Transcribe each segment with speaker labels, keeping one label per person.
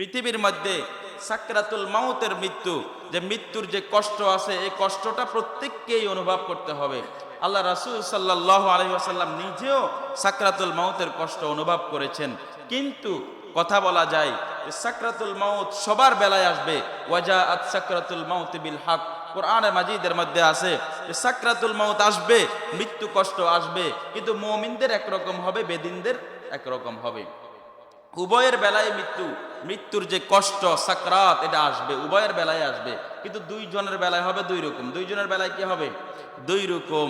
Speaker 1: পৃথিবীর মধ্যে সাকরাতুল মাউতের মৃত্যু, যে মৃত্যুর যে কষ্ট আছে, এই কষ্টটা প্রত্যেককেই অনুভব করতে হবে। আল্লাহ রাসূল সাল্লাল্লাহু আলাইহি ওয়াসাল্লাম নিজেও সাকরাতুল মাউতের কষ্ট অনুভব করেছেন। কিন্তু কথা বলা যায় সাকরাতুল মাউত সবার বেলায় আসবে। ওয়াজা আত সাকরাতুল মাউত বিল হক। কোরআনে মাজিদের মধ্যে আছে সাকরাতুল মাউত আসবে, মৃত্যু কষ্ট আসবে, কিন্তু মুমিনদের একরকম হবে, বেদিনদের একরকম হবে। উভয়ের বেলায় মৃত্যু, মৃত্যুর যে কষ্ট, সাকরাত, এটা আসবে, উভয়ের বেলায় আসবে। কিন্তু দুইজনের বেলায় হবে দুই রকম। দুইজনের বেলায় কি হবে? দুই রকম।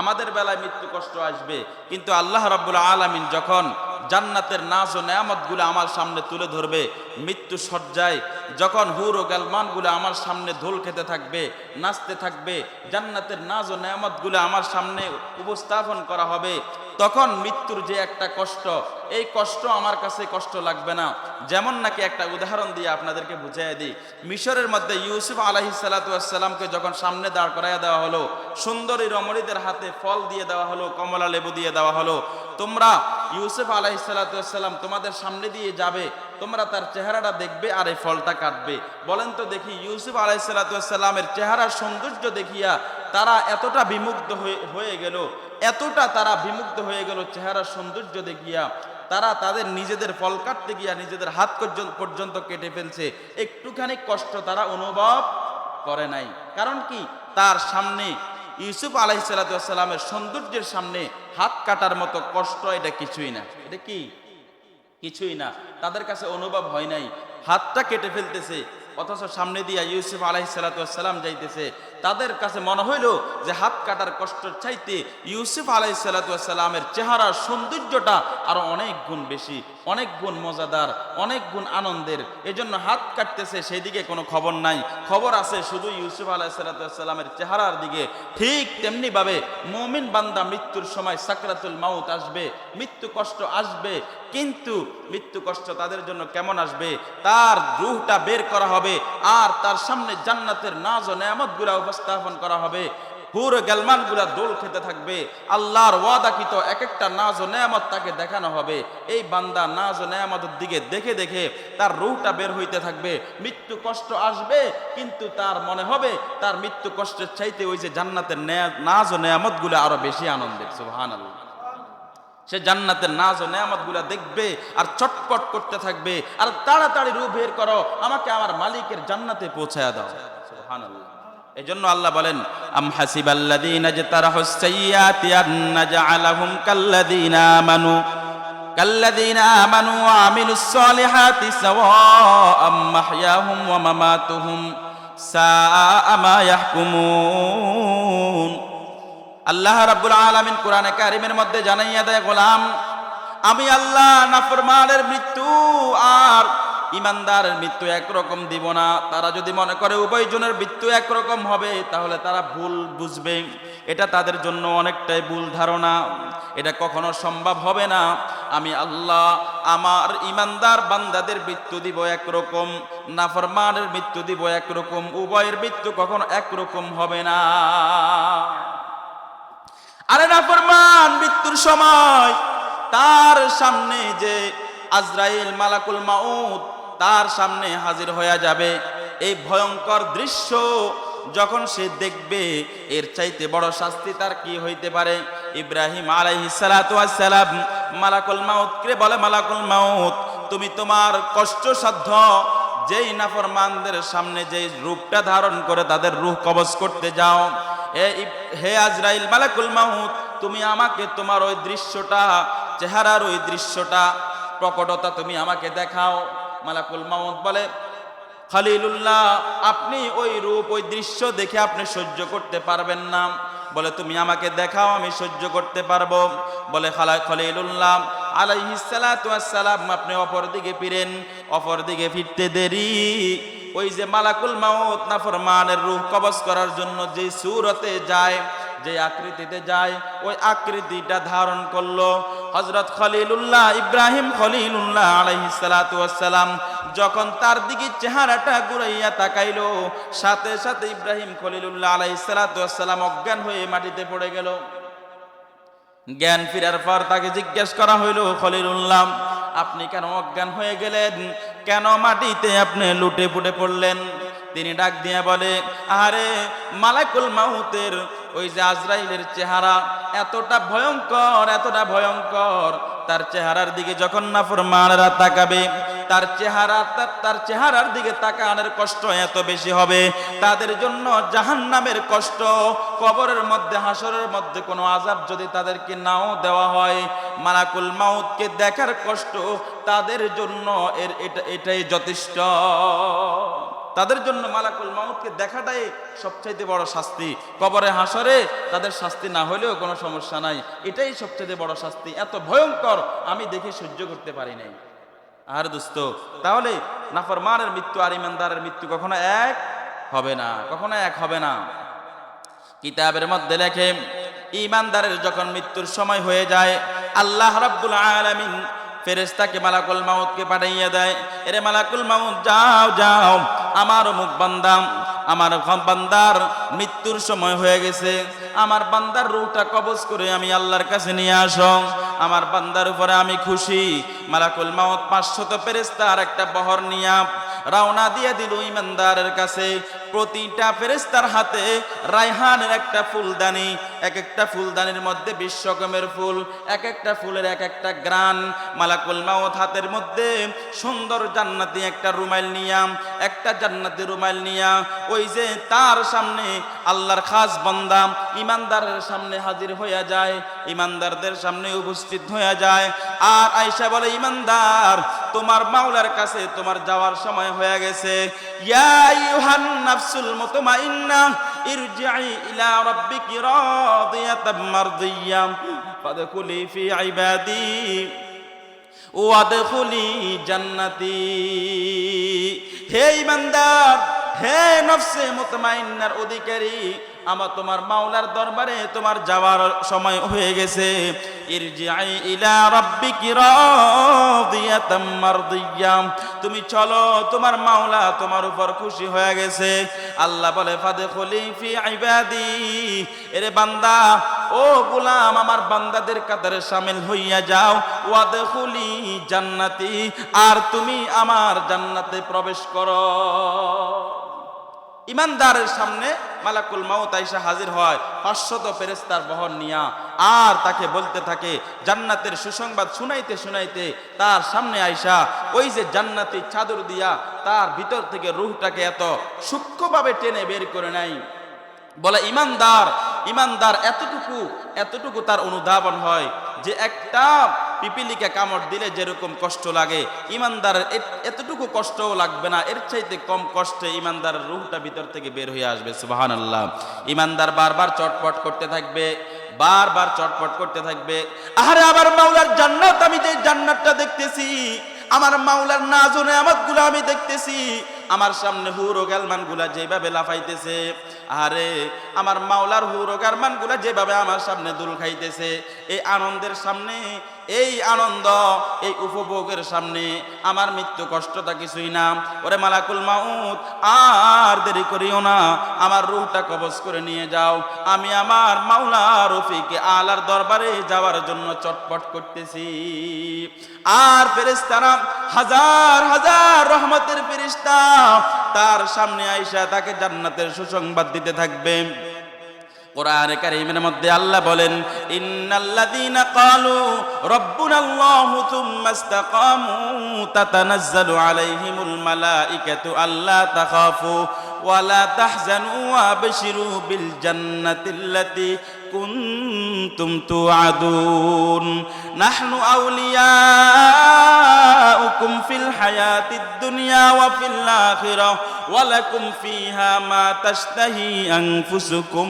Speaker 1: আমাদের বেলায় মৃত্যু কষ্ট আসবে, কিন্তু আল্লাহ রাব্বুল আলামিন যখন জান্নাতের নাজ ও নেয়ামতগুলো আমার সামনে তুলে ধরবে, মৃত্যু সজ্জায়, যখন হুর ও গালমানগুলো আমার সামনে ধোল খেতে থাকবে, নাচতে থাকবে, জান্নাতের নাজ ও নেয়ামতগুলো আমার সামনে উপস্থাপন করা হবে, তখন মৃত্যুর যে একটা কষ্ট এই কষ্ট আমার কাছে কষ্ট লাগবে না। যেমন নাকি একটা উদাহরণ দিয়ে আপনাদেরকে বুঝাই দিই। মিশরের মধ্যে ইউসুফ আলহি সাল্লাতামকে যখন সামনে দাঁড় করাইয়া দেওয়া হলো, সুন্দরী রমণীদের হাতে ফল দিয়ে দেওয়া হলো, কমলা লেবু দিয়ে দেওয়া হলো, তোমরা ইউসুফ আলহি সাল্লাতাম তোমাদের সামনে দিয়ে যাবে, তোমরা তার চেহারাটা দেখবে আর এই ফলটা কাটবে। বলেন তো দেখি, ইউসুফ আলাহি সাল্লাতামের চেহারার সৌন্দর্য দেখিয়া তারা এতটা বিমুগ্ধ হয়ে হয়ে গেল, এতটা তারা বিমুগ্ধ হয়ে গেল চেহারার সৌন্দর্য দেখিয়া। তারা তাদের নিজেদের ফল কাটতে গিয়া নিজেদের হাত পর্যন্ত কেটে ফেলছে। একটুখানি কষ্ট তারা অনুভব করে নাই। কারণ কি? তার সামনে ইউসুফ আলাহি সাল্লামের সৌন্দর্যের সামনে হাত কাটার মতো কষ্ট এটা কিছুই না। এটা কি? কিছুই না। তাদের কাছে অনুভব হয় নাই। হাতটা কেটে ফেলতেছে। অথচ সামনে দিয়া ইউসুফ আলাইসালাম যাইতেছে। তাদের কাছে মনে হইল যে হাত কাটার কষ্ট চাইতে ইউসুফ আলাইসালামের চেহারার সৌন্দর্যটা আরও অনেক গুণ বেশি, অনেক গুণ মজাদার, অনেক গুণ আনন্দের। এজন্য হাত কাটতেছে সেই দিকে কোনো খবর নাই। খবর আছে শুধু ইউসুফ আলাইসালামের চেহারার দিকে। ঠিক তেমনি ভাবে মমিন বান্দা মৃত্যুর সময় সাকরাতুল মাউত আসবে, মৃত্যু কষ্ট আসবে, কিন্তু মৃত্যু কষ্ট তাদের জন্য কেমন আসবে? তার রুহটা বের করা হবে, আর তার সামনে জান্নাতের নাজ ও নেয়ামতগুলা উপস্থাপন করা হবে। হুর গেলমানগুলা দোল খেতে থাকবে। আল্লাহর ওয়াদাকিত এক একটা নাজ ও নেয়ামত তাকে দেখানো হবে। এই বান্দা নাজ ও নেয়ামতের দিকে দেখে দেখে তার রুহটা বের হইতে থাকবে। মৃত্যু কষ্ট আসবে, কিন্তু তার মনে হবে, তার মৃত্যু কষ্টের চাইতে ওই যে জান্নাতের নাজ ও নেয়ামতগুলো আরও বেশি আনন্দের। সুবহানাল্লাহ। সে জান্নাতের নাজ ও নেয়ামতগুলা দেখবে আর চটপট করতে থাকবে। আর তাড়াতাড়ি রূপ বের করো, আমাকে আমার মালিকের জান্নাতে পৌঁছায় দাও। সুবহানাল্লাহ। এই জন্য আল্লাহ বলেন, আম হাসিবাল্লাযীনা জাতারাহুস সাইয়্যাতি আন নাজআলাহুম কাল্লাযীনা আমানু কাল্লাযীনা আমানু ওয়া আমিলুস সালিহাতি সাওয়াআম মাহইয়াহুম ওয়া মামাতুহুম সাআ মা ইয়াহকুমুন। আল্লাহ রাব্বুল আলামিন কোরআনে কারিমের মধ্যে জানাইয়া দেয়, গোলাম, আমি আল্লাহ নাফরমানের মৃত্যু আর ইমানদারের মৃত্যু একরকম দিব না। তারা যদি মনে করে উভয়জনের মৃত্যু একরকম হবে, তাহলে তারা ভুল বুঝবে। এটা তাদের জন্য অনেকটাই ভুল ধারণা। এটা কখনো সম্ভব হবে না। আমি আল্লাহ আমার ইমানদার বান্দাদের মৃত্যু দিব একরকম, নাফরমানের মৃত্যু দিব একরকম, উভয়ের মৃত্যু কখনো একরকম হবে না। আরে না ফরমান মৃত্যুর সময় তার সামনে যে আজরাইল মালাকুল মাউত তার সামনে হাজির হয়ে যাবে। এই ভয়ঙ্কর দৃশ্য যখন সে দেখবে, এর চাইতে বড় শাস্তি তার কি হইতে পারে? ইব্রাহিম আলাইহিস সালাতু ওয়াস সালাম মালাকুল মাউত, কে বলে মালাকুল মাউত? তুমি তোমার কষ্ট সাধ্য যেই নাফরমানদের সামনে যেই রূপটা ধারণ করে তাদের রূহ কবজ করতে যাও। হে আজরাইল মালাকুল মাউত, তুমি আমাকে তোমার ওই দৃশ্যটা, চেহারার ওই দৃশ্যটা, প্রকটতা তুমি আমাকে দেখাও। মালাকুল মাউত বলে, খালিলুল্লাহ, আপনি ওই রূপ, ওই দৃশ্য দেখে আপনি সহ্য করতে পারবেন না। বলে, তুমি আমাকে দেখাও, আমি সহ্য করতে পারব। বলে, খালা, খলিলুল্লাহ আলাইহিসালাম আপনি অপর দিকে ফিরেন অপর দিকে ফিরতে দেরি। ওই যে মালাকুল মাউত নাফরমানের রূহ কবজ করার জন্য যে সুরতে যায় যে আকৃতিতে যায়, ওই আকৃতিটা ধারণ করল হজরত খলিলুল্লাহ, ইব্রাহিম খলিলুল্লাহ আলাইহিসালাম যখন তার দিকে চেহারাটা ঘুরাইয়া তাকাইলো, সাথে সাথে ইব্রাহিম খলিলুল্লাহ আলাইহিসালাম অজ্ঞান হয়ে মাটিতে পড়ে গেল। জ্ঞান ফিরার পর তাকে জিজ্ঞেস করা হইল, খলিলুল্লাহ, আপনি কেন অজ্ঞান হয়ে গেলেন? কেন মাটিতে আপনি লুটে পুটে পড়লেন? তিনি ডাক দিয়ে বলে আরে মালাকুল মাউতের ওই যে আজরাইলের চেহারা এতটা ভয়ঙ্কর এতটা ভয়ঙ্কর। তার চেহারার দিকে যখন নাফরমানরা তাকাবে, তার চেহারা, তার চেহারার দিকে তাকানোর কষ্ট এত বেশি হবে। তাদের জন্য জাহান্নামের কষ্ট, কবরের মধ্যে, হাসরের মধ্যে কোনো আজাব যদি তাদেরকে নাও দেওয়া হয়, মালাকুল মাউতকে দেখার কষ্ট তাদের জন্য এর, এটা, এটাই যথেষ্ট। তাদের জন্য মালাকুল মাউতকে দেখাটাই সবচাইতে বড় শাস্তি। কবরে হাসরে তাদের শাস্তি না হলেও কোনো সমস্যা নাই। এটাই সবচাইতে বড় শাস্তি। এত ভয়ঙ্কর, আমি দেখে সহ্য করতে পারি নাই। আর দোস্ত, তাহলে নাফরমানের মৃত্যু আর ইমানদারের মৃত্যু কখনো এক হবে না, কখনো এক হবে না। কিতাবের মধ্যে লেখে, ইমানদারের যখন মৃত্যুর সময় হয়ে যায়, আল্লাহ রাব্বুল আলামিন ফেরেশতাকে মালাকুল মাউতকে পাঠাইয়া দেয় এরে মালাকুল মাউত যাও যাও আমার মুখ বান্দাম আমার বান্দার মৃত্যুর সময় হয়ে গেছে। আমার বান্দার রূহটা কবজ করে আমি আল্লাহর কাছে নিয়ে আসো। আমার বান্দার উপরে আমি খুশি। মালাকুল মাউত পাঁচশত আর একটা বহর নিয়া রওনা দিয়ে দিল ইমানদারের কাছে। প্রতিটা ফেরেস্তার হাতে রায়হানের একটা ফুলদানি এক একটা ফুলদানির মধ্যে বিশ রকমের ফুল এক একটা ফুলের এক একটা গ্রান। মালাকুল মাউত হাতের মধ্যে সুন্দর জান্নাতি একটা রুমাইল নিয়াম একটা জান্নাতি রুমাইল নিয়া, ওই যে তার সামনে আল্লাহর খাস বান্দা ইমানদারের সামনে হাজির হইয়া যায়, ইমানদারদের সামনে উপস্থিত হইয়া যায়। আর আয়সা বলে, ইমানদার, তোমার মাওলার কাছে তোমার যাওয়ার সময় হয়ে গেছে। ইয়া আইয়ুহান নাফসুল মুতমাইন্না ইরজিই ইলা রাব্বিকি রাদিয়াতাম মারদিয়াম ফাদখুলি ফি ইবাদি ওয়াদখুলি জান্নাতি। হে ইমানদার হে নফসে মুতমাইন্নার অধিকারী, আমার তোমার মাওলার দরবারে তোমার যাওয়ার সময় হয়ে গেছে। ইরজিআই ইলা রাব্বিকি রাদিয়াতাম মারদিয়াম তুমি চলো, তোমার মাওলা তোমার উপর খুশি হয়ে গেছে। আল্লাহ বলে, ফাদখুলি ফি ইবাদি। এরে বান্দা ও গোলাম, আমার বান্দাদের কাতারে সামিল হইয়া যাও। ওয়াদখুলি জান্নাতি, আর তুমি আমার জান্নাতে প্রবেশ করো। ইমানদারের সামনে মালাকুল মাউত আইসা হাজির হয়, পাঁচশত ফেরেস্তার বহন নিয়া, আর তাকে বলতে থাকে, জান্নাতের সুসংবাদ শুনাইতে শুনাইতে তার সামনে আইসা ওই যে জান্নাতি চাদর দিয়া তার ভিতর থেকে রুহটাকে এত সূক্ষ্মভাবে টেনে বের করে নাই বলে, ইমানদার ইমানদার এতটুকু এতটুকু তার অনুধাবন হয় যে একটা পিপিলিকে কামড় দিলে যেরকম কষ্ট লাগে। ইমানদারের এতটুকু কষ্টও লাগবে না, এর চাইতে কম কষ্টে ইমানদারের রুহটা ভিতর থেকে বের হয়ে আসবে সুবাহান আল্লাহ ইমানদার বারবার চটপট করতে থাকবে, বারবার চটপট করতে থাকবে। আরে আবার মাওলার জান্নাত, আমি যে জান্নাতটা দেখতেছি আমার মাওলার নাজনে আমারগুলা আমি দেখতেছি। আমার সামনে হুরো গালমানগুলা যেভাবে লাফাইতেছে, আরে আমার মাওলার হুরো গালমানগুলা যেভাবে আমার সামনে দুল খাইতেছে, এই আনন্দের সামনে এই আনন্দ, এই উপভোগের সামনে আমার মৃত্যু কষ্টটা কিছুই না। ওরে মালাকুল মাউত, আর দেরি করিও না, আমার রুহটা কবজ করে নিয়ে যাও। আমি আমার মাওলা রফিকে আলার দরবারে যাওয়ার জন্য চটপট করতেছি। আর ফেরেস্তারা হাজার হাজার রহমতের ফেরিস্তা তার সামনে আইসা তাকে জান্নাতের সুসংবাদ দিতে থাকবে। কোরআনে কারীমের মধ্যে আল্লাহ বলেন, ইন্নাল্লাযীনা ক্বালু রাব্বুনাল্লাহু থুম্মা ইসতাকামু তাতানাজ্জালু আলাইহিমুল মালাঈকাতু আল্লা তাখাফু ওয়ালা তাহজানু ওয়াবশিরু বিল জান্নাতিল্লাতী কুনতুম তুআদুন। নাহনু আউলিয়াউকুম ফিল হায়াতিদ দুনিয়া ওয়া ফিল আখিরাহ। ওয়ালাকুম ফিহা মা তাশতাহি আনফুসুকুম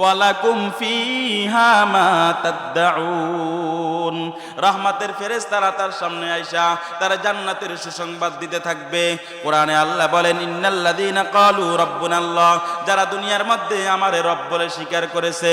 Speaker 1: ওয়ালাকুম ফিহা মা তাদদাউন। রহমতের ফেরেশতারা তার সামনে আইসা তারা জান্নাতের সুসংবাদ দিতে থাকবে। কোরআনে আল্লাহ বলেন, ইন্নাল্লাযীনা ক্বালু রাব্বুনাল্লাহ যারা দুনিয়ার মধ্যে আমারে রব বলে স্বীকার করেছে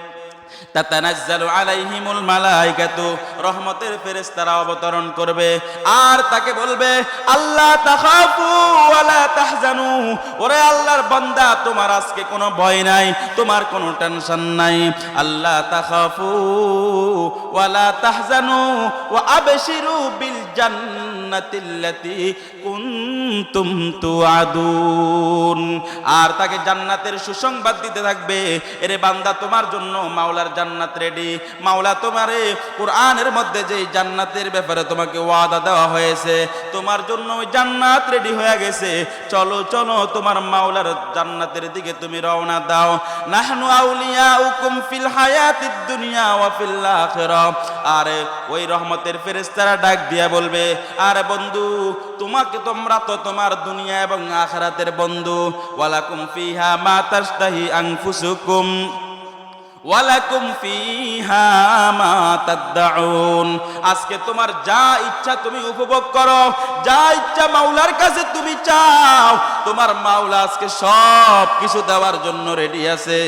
Speaker 1: তাতানাজ্জালু আলাইহিমুল রহমতের ফেরেশতারা অবতরণ করবে। আর তাকে বলবে আল্লাহ তাখাফু ওয়ালা তাহজানু। ওরে আল্লাহর বান্দা, তোমার আজকে কোনো ভয় নাই, তোমার কোনো টেনশন নাই। আল্লাহ তাখাফু ওয়ালা তাহজানু ওয়া আবশিরু বিল জান্নাতিল্লাতি কুনতুম তুআদুন। আর তাকে জান্নাতের সুসংবাদ দিতে থাকবে। এরে বান্দা, তোমার জন্য মাওলার জান্নাত রেডি মাওলা, তোমারে কোরআনের মধ্যে যে জান্নাতের ব্যাপারে তোমাকে ওয়াদা দেওয়া হয়েছে, তোমার জন্য ওই জান্নাত রেডি হয়ে গেছে। চলো চলো, তোমার মাওলার জান্নাতের দিকে তুমি রওনা দাও। নাহনু আউলিয়াউকুম ফিল হায়াতিদ দুনিয়া ওয়া ফিল আখিরা। আরে, ওই রহমতের ফেরেশতারা ডাক দিয়া বলবে, আরে বন্ধু, তোমাকে তোমরা তো তোমার দুনিয়া এবং আখরাতের বন্ধু। ওয়ালাকুম ফিহা মা তাশতাহি আনফুসুকুম। ওয়ালাকুম ফিহা মা তাদউন আজকে তোমার যা ইচ্ছা তুমি উপভোগ করো। যা ইচ্ছা মাওলার কাছে তুমি চাও। তোমার মাওলা আজকে সব কিছু দেওয়ার জন্য রেডি আছে।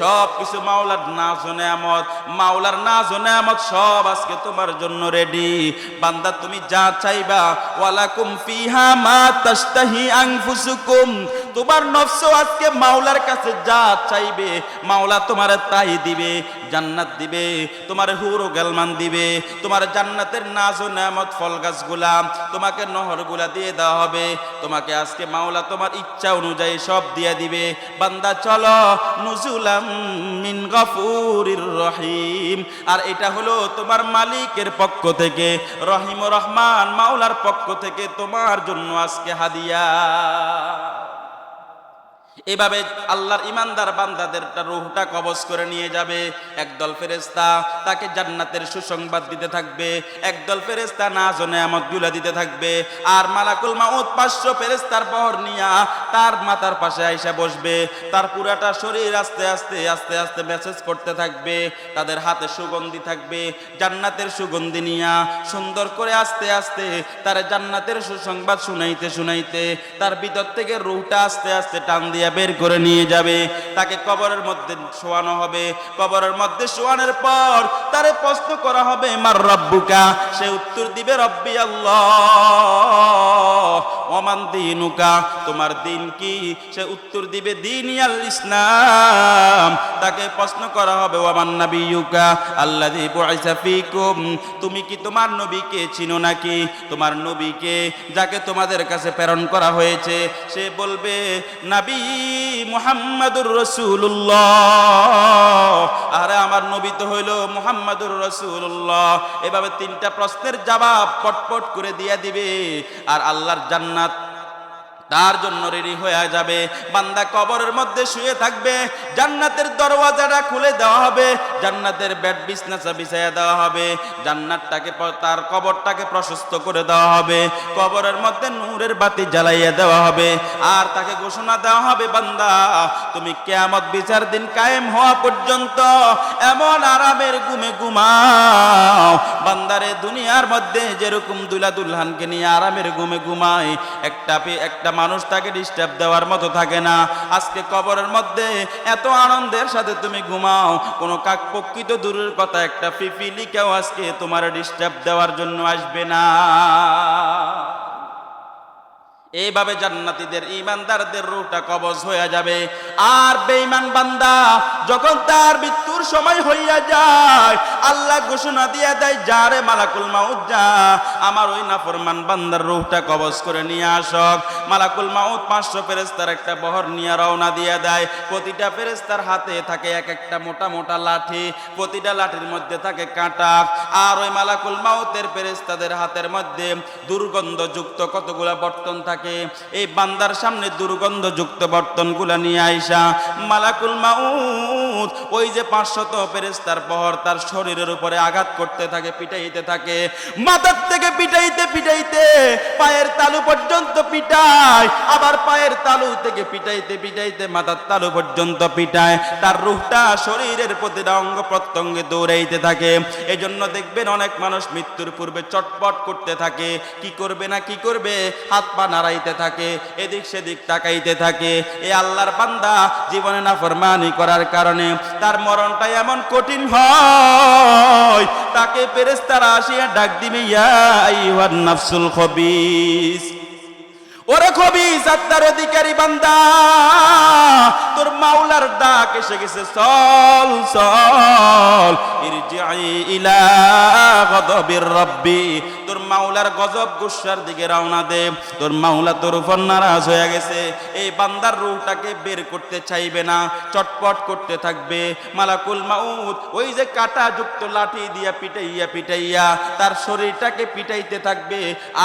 Speaker 1: সব কিছু মাওলার নাজ ও নেয়ামত মাওলার নাজ ও নেয়ামত সব আজকে তোমার জন্য রেডি বান্দা, তুমি যা চাইবা, ওয়ালাকুম ফিহা মা তাশতাহি আনফুসুকুম। তোমার নফস আজকে মাওলার কাছে যা চাইবে, মাওলা তোমার তাই দিবে, জান্নাত দিবে, তোমার হুরো গালমান দিবে, তোমার জান্নাতের নাজ ও নেয়ামত ফল গাছগুলা তোমাকে নহরগুলা দিয়ে দেওয়া হবে, তোমাকে আজকে মাওলা তোমার ইচ্ছা অনুযায়ী সব দিয়ে দিবে। বান্দা, চলো, নুজুলাম মিন গফুরির রহিম। আর এটা হলো তোমার মালিকের পক্ষ থেকে, রহিম রহমান মাওলার পক্ষ থেকে তোমার জন্য আজকে হাদিয়া। এভাবে আল্লাহর ইমানদার বান্দাদের রুহটা কবজ করে নিয়ে যাবে। একদল ফেরেস্তা তাকে জান্নাতের সুসংবাদ দিতে থাকবে। একদল ফেরেস্তা না জনে আমদগুলা দিতে থাকবে। আর মালাকুল মাউদ পাঁচশো ফেরেস্তার বহর নিয়া তার মাথার পাশে আইসা বসবে। তার পুরাটা শরীর আস্তে আস্তে আস্তে আস্তে মেসেজ করতে থাকবে। তাদের হাতে সুগন্ধি থাকবে। জান্নাতের সুগন্ধি নিয়া সুন্দর করে আস্তে আস্তে তার জান্নাতের সুসংবাদ শুনাইতে শুনাইতে তার ভিতর থেকে রুহটা আস্তে আস্তে টান দিয়া বের করে নিয়ে যাবে। তাকে কবরের মধ্যে শোয়ানো হবে। কবরের মধ্যে শোয়ানোর পর তারে প্রশ্ন করা হবে, মার রব্বুকা? সে উত্তর দিবে, রব্বি আল্লাহ। ওমান দিনুকা? তোমার দিন কি? সে উত্তর দিবে দিন আল ইসলাম। তাকে প্রশ্ন করা হবে, ওমান আল্লাযী বুইসা ফীকুম। তুমি কি তোমার নবীকে চিনো নাকি? তোমার নবীকে, যাকে তোমাদের কাছে প্রেরণ করা হয়েছে। সে বলবে, নাবী মুহাম্মাদুর রসুল্লাহ আরে আমার নবী তো হইল মুহাম্মাদুর রসুল্লাহ এভাবে তিনটা প্রশ্নের জবাব পটপট করে দিয়ে দিবে। আর আল্লাহর জান্নাত তার জন্য রেডি হয়ে যাবে। বান্দা কবরের মধ্যে শুয়ে থাকবে। জান্নাতের দরওয়াজাটা খুলে দেওয়া হবে। জান্নাতের বেড বিছনাচা বিছাইয়া দেওয়া হবে। জান্নাতটাকে তার কবরটাকে প্রশস্ত করে দেওয়া হবে। কবরের মধ্যে নূরের বাতি জ্বালাইয়া দেওয়া হবে। আর তাকে ঘোষণা দেওয়া হবে, বান্দা, তুমি কেয়ামত বিচার দিন কায়েম হওয়া পর্যন্ত এমন আরামের ঘুমে ঘুমাও। বান্দারে দুনিয়ার মধ্যে যেরকম দুলা দুলহানকে নিয়ে আরামের ঘুমে ঘুমায়, একটা একটা মানুষ তাকে ডিস্টার্ব দেওয়ার মতো থাকে না। আজকে কবরের মধ্যে এত আনন্দের সাথে তুমি ঘুমাও, কোনো কাকপক্ষিত দূরের কথা, একটা ফিফিলিকেও আজকে তোমার ডিস্টার্ব দেওয়ার জন্য আসবে না। এইভাবে জান্নাতীদের, ইমানদারদের রুটা কবজ হয়ে যাবে। আর বেঈমান বান্দা যখন তার মৃত্যুর সময় হইয়া যায়, আল্লাহ ঘোষণা দিয়ে দেয় যারে মালাকুল মাউদ যা। আমার ওই নাফরমান বান্দার রূহটা কবজ করে নিয়ে আসক। মালাকুল মাউদ পাঁচশো ফেরেস্তার একটা বহর নিয়ে রওনা দিয়ে দেয়। প্রতিটা ফেরেস্তার হাতে থাকে এক একটা মোটা মোটা লাঠি, প্রতিটা লাঠির মধ্যে থাকে কাঁটা। আর ওই মালাকুল মাউতের ফেরেস্তাদের হাতের মধ্যে দুর্গন্ধযুক্ত কতগুলা বর্তন থাকে। এই বান্দার সামনে দুর্গন্ধযুক্ত বর্তনগুলা নিয়ে আইসা মালাকুল মাউত, ওই যে পাঁচশত ফেরেস্তার পহর তার শরীরের উপরে আঘাত করতে থাকে, পিটাইতে থাকে। মাথার থেকে পিটাইতে পিটাইতে পায়ের তালু পর্যন্ত পিটায়, আবার পায়ের তালু থেকে পিটাইতে পিটাইতে মাথার তালু পর্যন্ত পিটায়। তার রূহটা শরীরের প্রতিটা অঙ্গ প্রত্যঙ্গে দৌড়াইতে থাকে। এজন্য দেখবেন অনেক মানুষ মৃত্যুর পূর্বে চটপট করতে থাকে। কি করবে না কি করবে? হাত পা নাড়াইতে থাকে, এদিক সেদিক তাকাইতে থাকে। এ আল্লাহর বান্দা জীবনে না ফরমানি করার কারণে তার মরণটা এমন কঠিন হয়, তাকে ফেরেশতারা আসিয়া ডাক দিবে, ইয়া নাফসুল খবিস। ওরে খবিস, আত্মার অধিকারী বান্দা, তোর মাওলার ডাক এসে গেছে, চল চল ইরজিই ইলা গদবির রব্বি। তোর মাওলার গজব গুসার দিকে রওনা দে। তোর মাওলা তোর উপর নারাজ হয়ে গেছে। এই বান্দার রূহটাকে বের করতে চাইবে না, চটপট করতে থাকবে। মালাকুল মাউত, ওই যে কাটা যুক্ত লাঠি দিয়া পিটাইয়া পিটাইয়া তার শরীরটাকে পিটাইতে থাকবে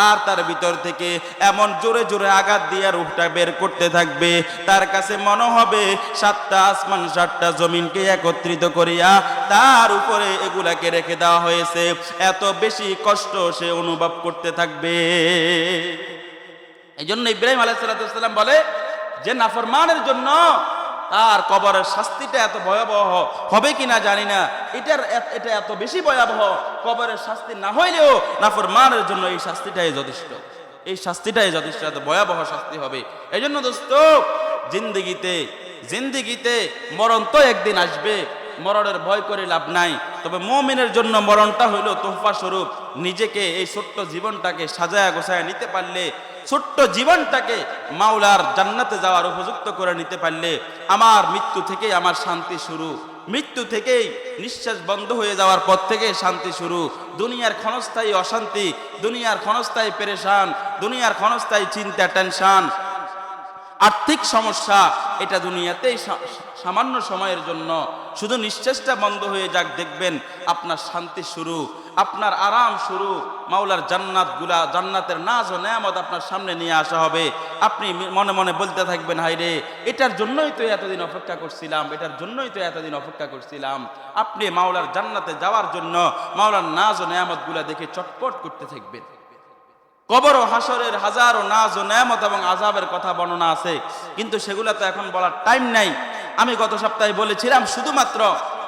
Speaker 1: আর তার ভিতর থেকে এমন জোরে জোরে আঘাত দিয়া রূপটা বের করতে থাকবে। তার কাছে মনে হবে সাতটা আসমান, সাতটা জমিনকে একত্রিত করিয়া তার উপরে এগুলাকে রেখে দেওয়া হয়েছে। এত বেশি কষ্ট সে অনুভব করতে থাকবে। এই জন্য ইব্রাহিম আলাইসাল্লাম বলে, যে নাফরমানের জন্য তার কবরের শাস্তিটা এত ভয়াবহ হবে কিনা জানি না। এটার এটা এত বেশি ভয়াবহ, কবরের শাস্তি না হইলেও নাফরমানের জন্য এই শাস্তিটাই যথেষ্ট। এই শাস্তিটাই যথেষ্ট, এত ভয়াবহ শাস্তি হবে। এই জন্য দোস্ত, জিন্দিগিতে জিন্দিগিতে মরণ তো একদিন আসবে। মরণের ভয় করে লাভ নাই। তবে মমিনের জন্য মরণটা হইল তোহফা স্বরূপ। নিজেকে এই ছোট্ট জীবনটাকে সাজায়া গোছায় নিতে পারলে, ছোট্ট জীবনটাকে মাওলার জান্নাতে যাওয়ার উপযুক্ত করে নিতে পারলে, আমার মৃত্যু থেকেই আমার শান্তি শুরু। মৃত্যু থেকেই নিঃশ্বাস বন্ধ হয়ে যাওয়ার পর থেকে শান্তি শুরু। দুনিয়ার ক্ষণস্থায়ী অশান্তি, দুনিয়ার ক্ষণস্থায়ী পেরেশান, দুনিয়ার ক্ষণস্থায়ী চিন্তা, টেনশন আর্থিক সমস্যা এটা দুনিয়াতেই সামান্য সময়ের জন্য। শুধু নিঃশ্বাসটা বন্ধ হয়ে যাক, দেখবেন আপনার শান্তি শুরু, আপনার আরাম শুরু। মাওলার জান্নাতগুলা, জান্নাতের নাজ ও নেয়ামত আপনার সামনে নিয়ে আসা হবে। আপনি মনে মনে বলতে থাকবেন হাই রে, এটার জন্যই তো এতদিন অপেক্ষা করছিলাম, এটার জন্যই তো এতদিন অপেক্ষা করছিলাম। আপনি মাওলার জান্নাতে যাওয়ার জন্য মাওলার নাজ ও নেয়ামতগুলা দেখে চটপট করতে থাকবেন। কবর ও হাসরের হাজারো নাজ ও নেয়ামত এবং আজাবের কথা বর্ণনা আছে। কিন্তু সেগুলো তো এখন বলার টাইম নাই। আমি গত সপ্তাহে বলেছিলাম, শুধুমাত্র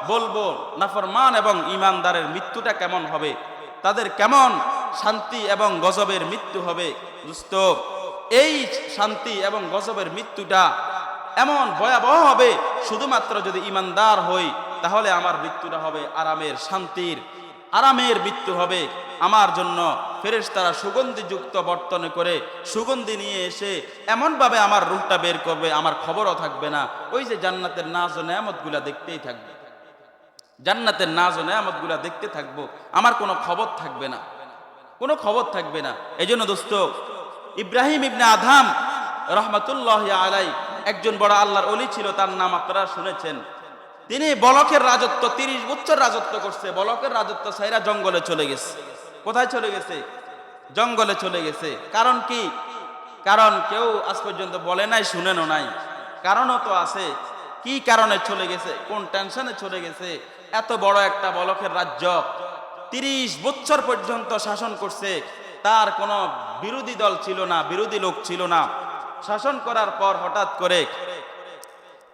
Speaker 1: বলব নাফরমান এবং ইমানদারের মৃত্যুটা কেমন হবে? তাদের কেমন শান্তি এবং গজবের মৃত্যু হবে? দুস্থ, এই শান্তি এবং গজবের মৃত্যুটা এমন ভয়াবহ হবে, শুধুমাত্র যদি ইমানদার হই, তাহলে আমার মৃত্যুটা হবে আরামের শান্তির, আরামের মৃত্যু হবে। আমার জন্য ফেরেশতারা সুগন্ধিযুক্ত বর্তনে করে সুগন্ধি নিয়ে এসে এমনভাবে আমার রূপটা বের করবে, আমার খবরও থাকবে না। ওই যে জান্নাতের নাজ ও নেয়ামতগুলা দেখতেই থাকবে। জান্নাতের নাজ ও নেয়ামতগুলা দেখতে থাকব, আমার কোনো খবর থাকবে না। কোনো খবর থাকবে না। এই জন্য দোস্ত, ইব্রাহিম ইবনে আধাম রহমতুল্লাহ আলাই একজন বড় আল্লাহর অলি ছিল, তার নাম আপনারা শুনেছেন। তিনি বলকের রাজত্ব, তিরিশ বছর রাজত্ব করছে, বলকের রাজত্ব সাইরা জঙ্গলে চলে গেছে। কোথায় চলে গেছে? জঙ্গলে চলে গেছে। কারণ কি? কারণ কেউ আজ পর্যন্ত বলে নাই, শুনেনও নাই। কারণও তো আছে। কি কারণে চলে গেছে? কোন টেনশনে চলে গেছে? এত বড় একটা বলকের রাজ্য তিরিশ বছর পর্যন্ত শাসন করছে। তার কোনো বিরোধী দল ছিল না, বিরোধী লোক ছিল না। শাসন করার পর হঠাৎ করে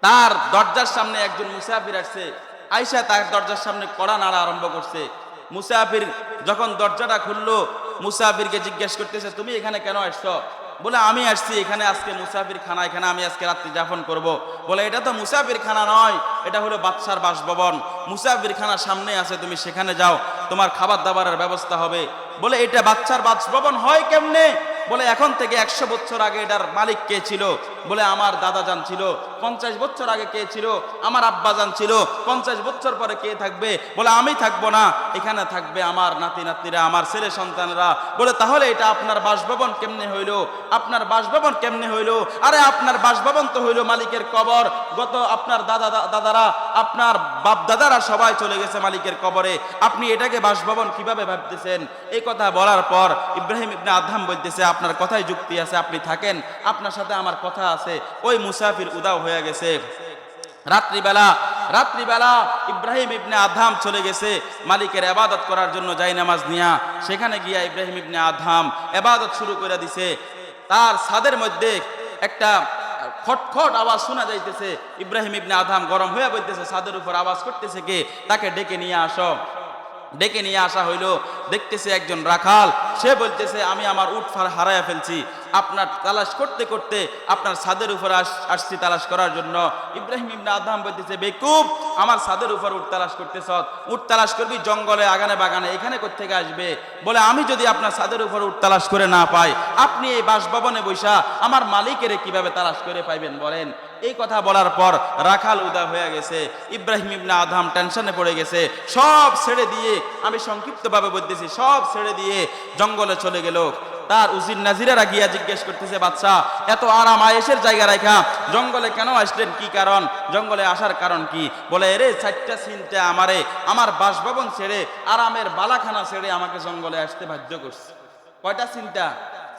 Speaker 1: তার দরজার সামনে একজন মুসাফির আসছে। আয়সা তার দরজার সামনে কড়া নাড়া আরম্ভ করছে। মুসাফির যখন দরজাটা খুললো, মুসাফিরকে জিজ্ঞেস করতেছে, তুমি এখানে কেন আসছো? বলে, আমি আসছি এখানে আজকে মুসাফির খানা, এখানে আমি আজকে রাত্রি যাপন করব। বলে, এটা তো মুসাফির খানা নয়, এটা হলো বাদশার বাসভবন। মুসাফির খানা সামনে আছে, তুমি সেখানে যাও, তোমার খাবার দাবারের ব্যবস্থা হবে। বলে, এটা বাচ্চার বাসভবন হয় কেমনে? বলে, এখন থেকে একশো বছর আগে এটার মালিক কে ছিল? বলে, আমার দাদা যান ছিল। পঞ্চাশ বছর আগে কে ছিল? আমার আব্বা যান ছিল। পঞ্চাশ বছর পরে কে থাকবে? বলে, আমি থাকব না। এখানে থাকবে আমার নাতি নাতনিরা, আমার ছেলে সন্তানরা। বলে, তাহলে এটা আপনার বাসভবন কেমনে হইল? আপনার বাসভবন কেমনে হইল? আরে, আপনার বাসভবন তো হইল মালিকের কবর। গত আপনার দাদা দাদারা, আপনার বাপ দাদারা সবাই চলে গেছে মালিকের কবরে। আপনি এটাকে বাসভবন কীভাবে ভাবতেছেন? এই কথা বলার পর ইব্রাহিম ইবনে আদহাম বলতেছে আপনার কথাই যুক্তি আছে, আপনি থাকেন। আপনার সাথে আমার কথা আছে। ওই মুসাফির উদাও হয়ে গেছে। রাত্রিবেলা রাত্রিবেলা ইব্রাহিম ইবনে আধাম চলে গেছে। মালিকের এবাদত করার জন্য যাই নামাজ নিয়া। সেখানে গিয়া ইব্রাহিম ইবনে আধাম এবাদত শুরু করে দিছে। তার ছাদের মধ্যে একটা খটখট আওয়াজ শোনা যাইতেছে। ইব্রাহিম ইবনে আধাম গরম হয়ে বলতেছে ছাদের উপর আওয়াজ করতেছে কে? তাকে ডেকে নিয়ে আসো। ডেকে নিয়ে আসা হইল। দেখতেছে একজন রাখাল সে বলতেছে আমি আমার উঠ হারাইয়া ফেলছি। আপনার তালাশ করতে করতে আপনার ছাদের উপর আসছি তালাশ করার জন্য। ইব্রাহিম ইবনে আদম বলতেছে, বেকুব, আমার ছাদের উপর উঠ তালাশ করতেছ। উঠ তালাশ করবি জঙ্গলে, আগানে বাগানে। এখানে থেকে আসবে? বলে, আমি যদি আপনার ছাদের উপর উঠ তালাশ করে না পাই, আপনি এই বাসভবনে বৈশা আমার মালিকের কীভাবে তালাশ করে পাইবেন বলেন? এই কথা বলার পর রাখাল উদা হয়ে গেছে। ইব্রাহিম ইবনে আদম টেনশনে পড়ে গেছে। সব ছেড়ে দিয়ে, আমি সংক্ষিপ্তভাবে বলতেছি, সব ছেড়ে দিয়ে জঙ্গলে চলে গেল। তার উজির নাজিরেরা গিয়া জিজ্ঞেস করতেছে বাচ্চা এত আরাম আয়েসের জায়গা রেখা জঙ্গলে কেন আসলেন? কি কারণ? জঙ্গলে আসার কারণ কি? বলে, এরে, চারটা চিনতে আমারে, আমার বাসভবন ছেড়ে, আরামের বালাখানা ছেড়ে আমাকে জঙ্গলে আসতে বাধ্য করছে। কয়টা চিন্তা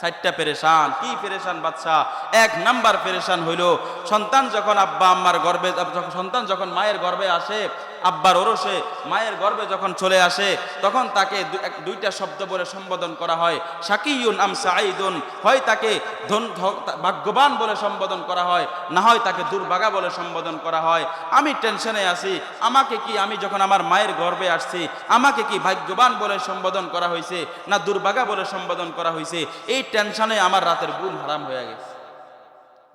Speaker 1: চারটা পেরেশান। কি পেরেশান বাচ্চা এক নাম্বার পেরেশান হইল, সন্তান যখন আব্বা আম্মার গর্বে, সন্তান যখন মায়ের গর্ভে আসে আব্বার ওরসে মায়ের গর্বে যখন চলে আসে, তখন তাকে দুইটা শব্দ বলে সম্বোধন করা হয়। শাকিউন আম সাঈদুন, হয় তাকে ধন ভাগ্যবান বলে সম্বোধন করা হয়, না হয় তাকে দুর্ভাগা বলে সম্বোধন করা হয়। আমি টেনশনে আছি, আমাকে কি আমি যখন আমার মায়ের গর্বে আসছি, আমাকে কি ভাগ্যবান বলে সম্বোধন করা হয়েছে না দুর্ভাগা বলে সম্বোধন করা হয়েছে এই টেনশনে আমার রাতের ঘুম হারাম হয়ে গেছে।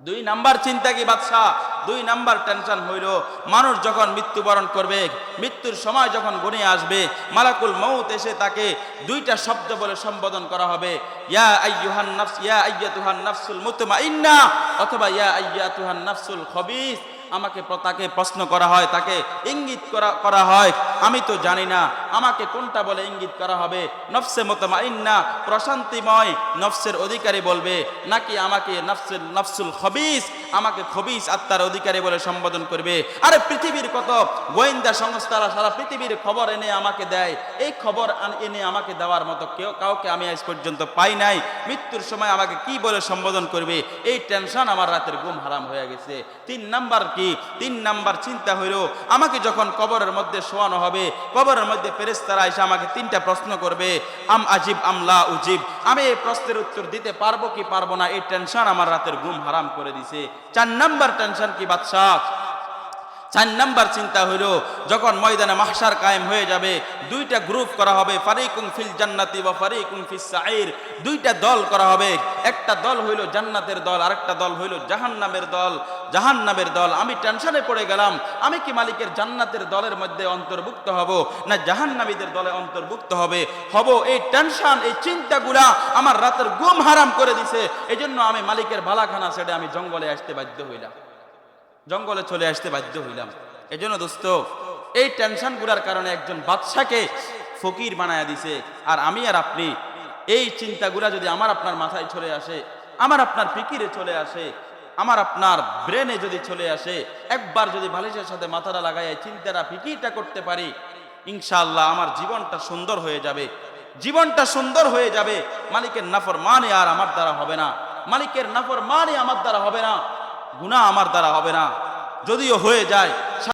Speaker 1: দুই নাম্বার চিন্তা কি বাদশাহ? দুই নাম্বার টেনশন হইল, মানুষ যখন মৃত্যুবরণ করবে, মৃত্যুর সময় যখন গনিয়ে আসবে, মালাকুল মৌত এসে তাকে দুইটা শব্দ বলে সম্বোধন করা হবে। ইয়া আইয়ুহান নাফস, ইয়া আইয়াতুহান নাফসুল মুতমাইন্না, অথবা ইয়া আইয়াতুহান নাফসুল খবিস। আমাকে তাকে প্রশ্ন করা হয়, তাকে ইঙ্গিত করা করা হয়। আমি তো জানি না আমাকে কোনটা বলে ইঙ্গিত করা হবে? নফসে মোতামাইন্না, প্রশান্তিময় নফসের অধিকারী বলবে, নাকি আমাকে নফসের, নফসুল খবিস, আমাকে খবিস আত্মার অধিকারী বলে সম্বোধন করবে? আরে পৃথিবীর কত গোয়েন্দা সংস্থারা সারা পৃথিবীর খবর এনে আমাকে দেয়। এই খবর এনে আমাকে দেওয়ার মতো কেউ কাউকে আমি আজ পর্যন্ত পাই নাই। মৃত্যুর সময় আমাকে কি বলে সম্বোধন করবে? এই টেনশন আমার রাতের ঘুম হারাম হয়ে গেছে। তিন নাম্বার কি? তিন নাম্বার চিন্তা হইল, আমাকে যখন কবরের মধ্যে শোয়ানো হবে, কবরের মধ্যে ফেরেস্তারা এসে আমাকে তিনটা প্রশ্ন করবে, আম আজিব আমলা উজিব। আমি এই প্রশ্নের উত্তর দিতে পারব কি পারব না, এই টেনশন আমার রাতের ঘুম হারাম করে দিছে। চার নাম্বার টেনশন কি বাদশাহ? চার নাম্বার চিন্তা হইল, যখন ময়দানে মাহসার কায়েম হয়ে যাবে, দুইটা গ্রুপ করা হবে ফারিকুং ফিল জান্নাতি বা ফারিকুং ফিস সাইর দুইটা দল করা হবে। একটা দল হইল জান্নাতের দল, আরেকটা দল হইল জাহান্নামের দল। জাহান্নামের দল, আমি টেনশনে পড়ে গেলাম। আমি কি মালিকের জান্নাতের দলের মধ্যে অন্তর্ভুক্ত হব? না জাহান্নামীদের দলে অন্তর্ভুক্ত হবে? হব এই টেনশন, এই চিন্তাগুলা আমার রাতের ঘুম হারাম করে দিছে। এজন্য আমি মালিকের বালাখানা ছেড়ে আমি জঙ্গলে আসতে বাধ্য হইলাম। জঙ্গলে চলে আসতে বাধ্য হইলাম। এজন্য দোস্ত, এই টেনশনগুলার কারণে একজন বাদশাকে ফকির বানায়া দিছে। আর আমি আর আপনি, এই চিন্তাগুলা যদি আমার আপনার মাথায় চলে আসে, আমার আপনার ফিকিরে চলে আসে আমার আপনার ব্রেনে যদি চলে আসে, একবার যদি বালিশের সাথে মাথাটা লাগাই চিন্তারা ফিকিরটা করতে পারি, ইনশাআল্লাহ আমার জীবনটা সুন্দর হয়ে যাবে। জীবনটা সুন্দর হয়ে যাবে, মালিকের নাফর মানে আর আমার দ্বারা হবে না। মালিকের নাফর মানে আমার দ্বারা হবে না গুণা আমার দ্বারা হবে না। যদিও হয়ে যায়